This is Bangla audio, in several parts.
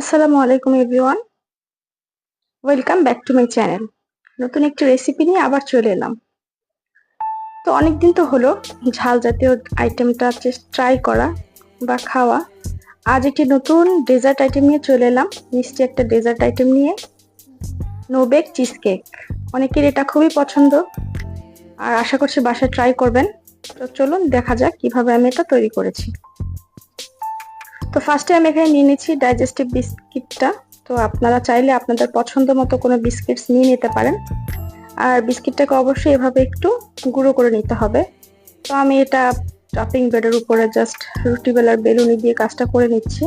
আসসালামু আলাইকুম everyone welcome back to my channel নতুন একটি রেসিপি নিয়ে আবার চলে এলাম। তো অনেকদিন তো হলো ঝাল জাতীয় আইটেমটা ট্রাই করা বা খাওয়া। আজ একটি নতুন ডেজার্ট আইটেম নিয়ে চলে এলাম। মিষ্টি একটা ডেজার্ট আইটেম নিয়ে। নোবেক চিজ কেক অনেকের এটা খুবই পছন্দ। আর আশা করছি বাসায় ট্রাই করবেন। তো চলুন দেখা যাক কীভাবে আমি এটা তৈরি করেছি। তো ফার্স্টে আমি এখানে নিয়ে নিচ্ছি ডাইজেস্টিভ বিস্কিটটা তো আপনারা চাইলে আপনাদের পছন্দ মতো কোনো বিস্কিটস নিয়ে নিতে পারেন। আর বিস্কিটটাকে অবশ্যই এভাবে একটু গুঁড়ো করে নিতে হবে। তো আমি এটা টপিং বেডের উপরে জাস্ট রুটি বেলার বেলুনি দিয়ে কাজটা করে নিচ্ছি।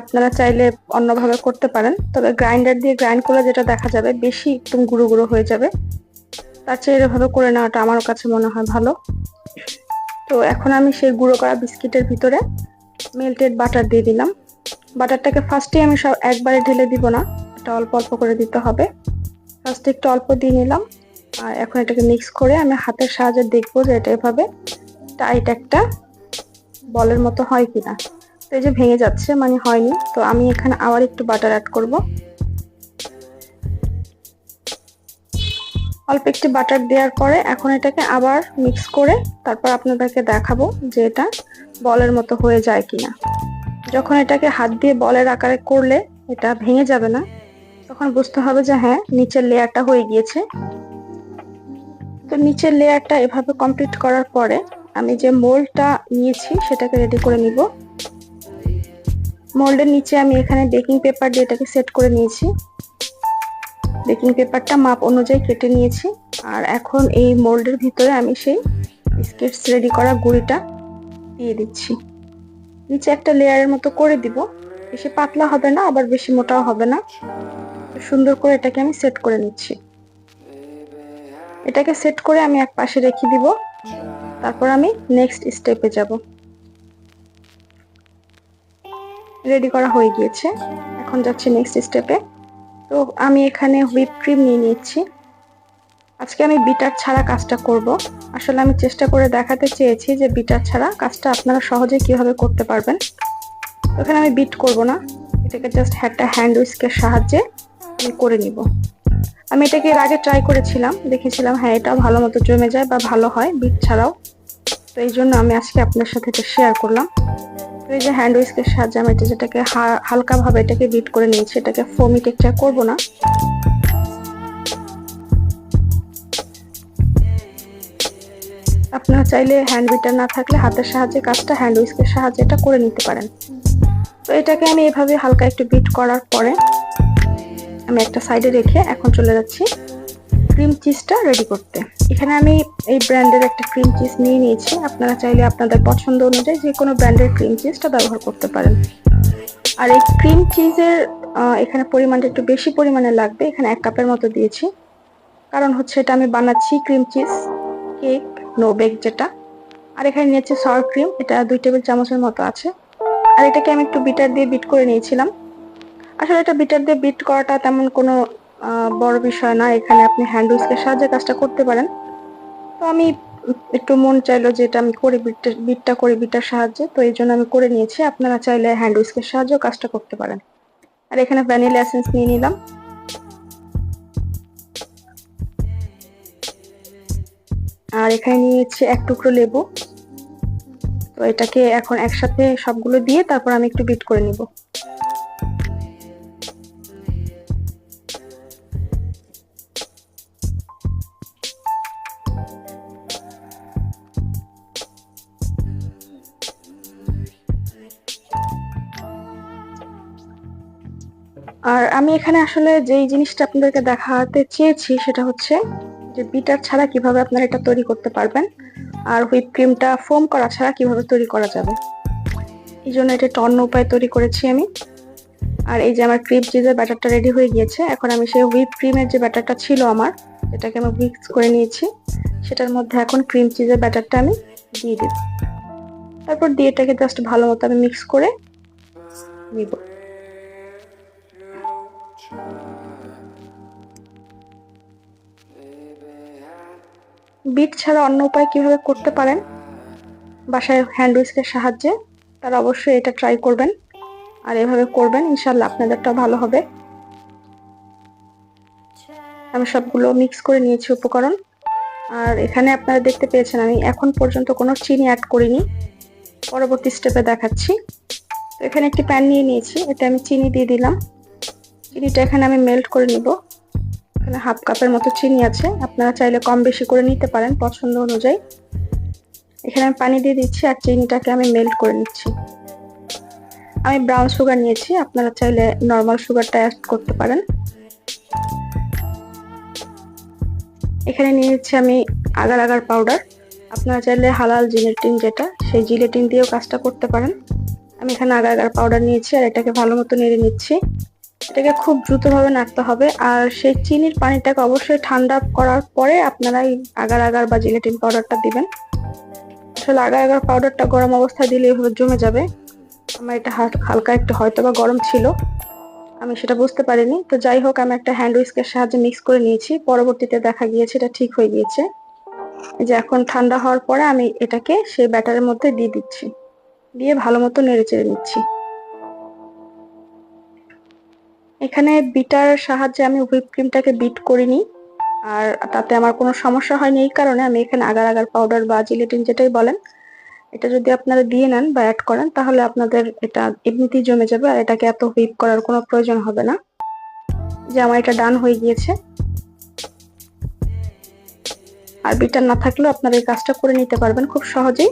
আপনারা চাইলে অন্যভাবে করতে পারেন। তবে গ্রাইন্ডার দিয়ে গ্রাইন্ড করলে যেটা দেখা যাবে, বেশি একদম গুঁড়ো গুঁড়ো হয়ে যাবে। তার চেয়ে এভাবে করে নেওয়াটা আমার কাছে মনে হয় ভালো। তো এখন আমি সেই গুঁড়ো করা বিস্কিটের ভিতরে মেল্টেড বাটার দিয়ে দিলাম। বাটারটাকে ফার্স্টে আমি সব একবারে ঢেলে দিব না, এটা অল্প অল্প করে দিতে হবে। ফার্স্টে একটু অল্প দিয়ে নিলাম, আর এখন এটাকে মিক্স করে আমি হাতের সাহায্যে দেখব যে এটা এভাবে টাইট একটা বলের মতো হয় কিনা। তো এই যে ভেঙে যাচ্ছে মানে হয়নি, তো আমি এখানে আবার একটু বাটার অ্যাড করব। অল্প একটু বাটার দেওয়ার পরে এখন এটাকে আবার মিক্স করে তারপর আপনাদেরকে দেখাবো যে এটা বলের মতো হয়ে যায় কিনা। যখন এটাকে হাত দিয়ে বলের আকারে করলে এটা ভেঙে যাবে না, তখন বুঝতে হবে যে হ্যাঁ নিচের লেয়ারটা হয়ে গিয়েছে। তো নিচের লেয়ারটা এভাবে কমপ্লিট করার পরে আমি যে মোল্ডটা নিয়েছি সেটাকে রেডি করে নিব। মোল্ডের নিচে আমি এখানে বেকিং পেপার দিয়ে এটাকে সেট করে নিয়েছি। বেকিং পেপারটা মাপ অনুযায়ী কেটে নিয়েছি। আর এখন এই মোল্ডের ভিতরে আমি সেই বিস্কিটস রেডি করা গুঁড়িটা দিয়ে দিচ্ছি। নিচে একটা লেয়ারের মতো করে দিব। বেশি পাতলা হবে না, আবার বেশি মোটাও হবে না। সুন্দর করে এটাকে আমি সেট করে নিচ্ছি। এটাকে সেট করে আমি এক পাশে রেখে দিব। তারপর আমি নেক্সট স্টেপে যাব। রেডি করা হয়ে গিয়েছে। এখন যাচ্ছি নেক্সট স্টেপে। তো আমি এখানে হুইপ ক্রিম নিয়ে নিচ্ছি। আজকে আমি বিটার ছাড়া কাজটা করব। আসলে আমি চেষ্টা করে দেখাতে চেয়েছি যে বিটার ছাড়া কাজটা আপনারা সহজে কীভাবে করতে পারবেন। ওখানে আমি বিট করব না। এটাকে জাস্ট একটা হ্যান্ড উইস্কের সাহায্যে আমি করে নিব। আমি এটাকে এর আগে ট্রাই করেছিলাম। দেখেছিলাম হ্যাঁ এটা ভালো মতো জমে যায় বা ভালো হয় বিট ছাড়াও। তো এই জন্য আমি আজকে আপনার সাথে এটা শেয়ার করলাম। এই যে হ্যান্ড উইস্কের সাহায্যে আমি যেটাকে হালকাভাবে এটাকে বিট করে নিয়েছি, এটাকে ফোমি টেকচার করব না। আপনারা চাইলে হ্যান্ড বিটার না থাকলে হাতের সাহায্যে কাজটা হ্যান্ড উইস্কের সাহায্যে এটা করে নিতে পারেন। তো এটাকে আমি এভাবে হালকা একটু বিট করার পরে আমি একটা সাইডে রেখে এখন চলে যাচ্ছি ক্রিম চিজটা রেডি করতে। এখানে আমি এই ব্র্যান্ডের একটা ক্রিম চিজ নিয়ে নিয়েছি। আপনারা চাইলে আপনাদের পছন্দ অনুযায়ী যে কোনো ব্র্যান্ডের ক্রিম চিজটা ব্যবহার করতে পারেন। আর এই ক্রিম চিজের এখানে পরিমাণটা একটু বেশি পরিমাণে লাগবে। এখানে এক কাপের মতো দিয়েছি। কারণ হচ্ছে এটা আমি বানাচ্ছি cream cheese cake no bake যেটা। আর এখানে নিয়েছি সর ক্রিম এটা দুই টেবিল চামচের মতো আছে। আর এটাকে আমি একটু বিটার দিয়ে বিট করে নিয়েছিলাম। আসলে এটা বিটার দিয়ে বিট করাটা তেমন কোনো বড় বিষয় না, এখানে আপনি হ্যান্ড সাহায্যে কাজটা করতে পারেন। তো আমি একটু মন চাইলো যে এটা আমি করি, বিটটা বিটটা করি, বিটার সাহায্যে, তো এই জন্য আমি করে নিয়েছি। আপনারা চাইলে হ্যান্ড উইস্কের সাহায্যেও কাজটা করতে পারেন। আর এখানে ভ্যানিলা এসেন্স নিয়ে নিলাম। আর এখানে নিয়েছি এক টুকরো লেবু। তো এটাকে এখন একসাথে সবগুলো দিয়ে তারপর আমি একটু বিট করে নিব। আর আমি এখানে আসলে যেই জিনিসটা আপনাদেরকে দেখাতে চেয়েছি সেটা হচ্ছে যে বিটার ছাড়া কীভাবে আপনারা এটা তৈরি করতে পারবেন আর হুইপ ক্রিমটা ফোম করা ছাড়া কীভাবে তৈরি করা যাবে। এই জন্য এটা অন্য উপায় তৈরি করেছি আমি। আর এই যে আমার ক্রিম চিজের ব্যাটারটা রেডি হয়ে গিয়েছে, এখন আমি সেই হুইপ ক্রিমের যে ব্যাটারটা ছিল আমার যেটাকে আমি মিক্স করে নিয়েছি। সেটার মধ্যে এখন ক্রিম চিজের ব্যাটারটা আমি দিয়ে দিব। তারপর দিয়ে এটাকে জাস্ট ভালো মতো আমি মিক্স করে নিব। বিট ছাড়া অন্য উপায় কীভাবে করতে পারেন? বাসায় হ্যান্ড উইস্কের সাহায্যে তারা অবশ্যই এটা ট্রাই করবেন। আর এভাবে করবেন ইনশাল্লাহ আপনাদেরটা ভালো হবে। আমি সবগুলো মিক্স করে নিয়েছি উপকরণ। আর এখানে আপনারা দেখতে পেয়েছেন, আমি এখন পর্যন্ত কোনো চিনি অ্যাড করিনি। পরবর্তী স্টেপে দেখাচ্ছি। তো এখানে একটি প্যান নিয়ে নিয়েছি, এতে আমি চিনি দিয়ে দিলাম। চিনিটা এখানে আমি মেল্ট করে নিব। এখানে হাফ কাপের মতো চিনি আছে। আপনারা চাইলে কম বেশি করে নিতে পারেন পছন্দ অনুযায়ী। এখানে আমি পানি দিয়ে দিচ্ছি আর চিনিটাকে আমি মেল্ট করে নিচ্ছি। আমি ব্রাউন সুগার নিয়েছি, আপনারা চাইলে নর্মাল সুগারটা অ্যাড করতে পারেন। এখানে নিয়েছি আমি আগার আগার পাউডার আপনারা চাইলে হালাল জিলেটিন যেটা, সেই জিলেটিন দিয়েও কাজটা করতে পারেন। আমি এখানে আগার আগার পাউডার নিয়েছি আর এটাকে ভালো মতো নেড়ে নিচ্ছি। এটাকে খুব দ্রুতভাবে নাড়তে হবে। আর সেই চিনির পানিটাকে অবশ্যই ঠান্ডা করার পরে আপনারা আগার আগার বা জিলেটিন পাউডারটা দিবেন। আসলে আগার আগার পাউডারটা গরম অবস্থায় দিলে এভাবে জমে যাবে। আমার এটা হালকা একটু হয়তো বা গরম ছিল। আমি সেটা বুঝতে পারিনি। তো যাই হোক, আমি একটা হ্যান্ড উইস্কের সাহায্যে মিক্স করে নিয়েছি। পরবর্তীতে দেখা গিয়েছে এটা ঠিক হয়ে গিয়েছে। যে এখন ঠান্ডা হওয়ার পরে আমি এটাকে সেই ব্যাটারের মধ্যে দিয়ে দিচ্ছি। দিয়ে ভালো মতো নেড়ে চেড়ে নিচ্ছি। এখানে বিটার সাহায্যে আমি হুইপ ক্রিমটাকে বিট করিনি, আর তাতে আমার কোনো সমস্যা হয়নি এই কারণে আমি এখানে আগার আগার পাউডার বা জিলেটিন যেটাই বলেন, এটা যদি আপনারা দিয়ে নেন বা অ্যাড করেন, তাহলে আপনাদের এটা এমনিতেই জমে যাবে আর এটাকে এত হুইপ করার কোনো প্রয়োজন হবে না। যে আমার এটা ডান হয়ে গিয়েছে। আর বিটার না থাকলেও আপনারা এই কাজটা করে নিতে পারবেন খুব সহজেই।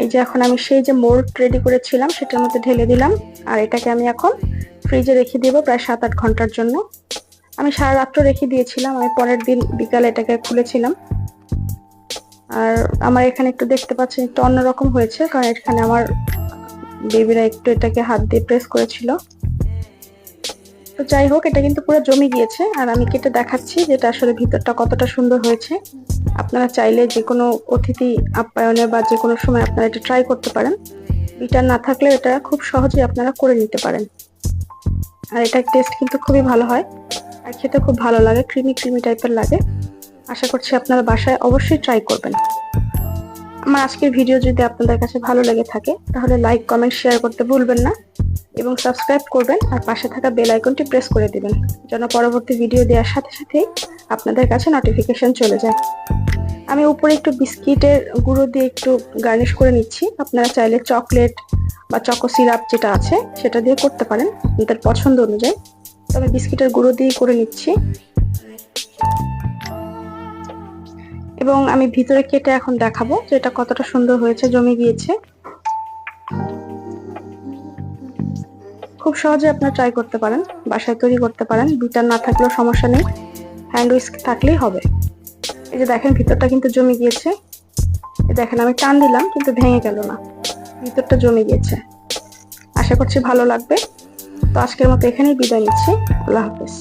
এই যে এখন আমি সেই যে মোল্ড রেডি করেছিলাম, সেটার মধ্যে ঢেলে দিলাম। আর এটাকে আমি এখন ফ্রিজে রেখে দিব প্রায় সাত আট ঘণ্টার জন্য। আমি সারা রাত্র রেখে দিয়েছিলাম, আমি পরের দিন বিকালে এটাকে খুলেছিলাম। আর আমার এখানে একটু দেখতে পাচ্ছেন, একটু অন্যরকম হয়েছে, কারণ এখানে আমার বেবিরা একটু এটাকে হাত দিয়ে প্রেস করেছিল। তো যাই হোক, এটা কিন্তু পুরো জমে গিয়েছে। আর আমি কেটে দেখাচ্ছি যেটা আসলে ভিতরটা কতটা সুন্দর হয়েছে। আপনারা চাইলে যে কোনো অতিথি আপ্যায়নে বা যে কোনো সময় আপনারা এটা ট্রাই করতে পারেন। বিটার না থাকলে এটা খুব সহজেই আপনারা করে নিতে পারেন। আর এটার টেস্ট কিন্তু খুবই ভালো হয়। আর খেতে খুব ভালো লাগে ক্রিমি ক্রিমি টাইপের লাগে। আশা করছি আপনারা বাসায় অবশ্যই ট্রাই করবেন। আমার আজকের ভিডিও যদি আপনাদের কাছে ভালো লেগে থাকে, তাহলে লাইক কমেন্ট শেয়ার করতে ভুলবেন না। এবং সাবস্ক্রাইব করবেন আর পাশে থাকা বেল আইকনটি প্রেস করে দিবেন, যেন পরবর্তী ভিডিও দেওয়ার সাথে সাথেই আপনাদের কাছে নোটিফিকেশন চলে যায়। আমি উপরে একটু বিস্কিটের গুঁড়ো দিয়ে একটু গার্নিশ করে নিচ্ছি। আপনারা চাইলে চকলেট বা চকো সিরাপ যেটা আছে, সেটা দিয়ে করতে পারেন আপনাদের পছন্দ অনুযায়ী। তো আমি বিস্কিটের গুঁড়ো দিয়ে করে নিচ্ছি। এবং আমি ভিতরে কেটে এখন দেখাবো যে এটা কতটা সুন্দর হয়েছে, জমে গিয়েছে। খুব সহজে আপনারা ট্রাই করতে পারেন, বাসায় তৈরি করতে পারেন বিটার না থাকলেও সমস্যা নেই হ্যান্ড উইস্ক থাকলেই হবে। এই যে দেখেন, ভিতরটা কিন্তু জমে গিয়েছে। এই দেখেন, আমি টান দিলাম, কিন্তু ভেঙে গেল না। ভিতরটা জমে গিয়েছে। আশা করছি ভালো লাগবে। তো আজকের মতো এখানেই বিদায় নিচ্ছি। আল্লাহ হাফেজ।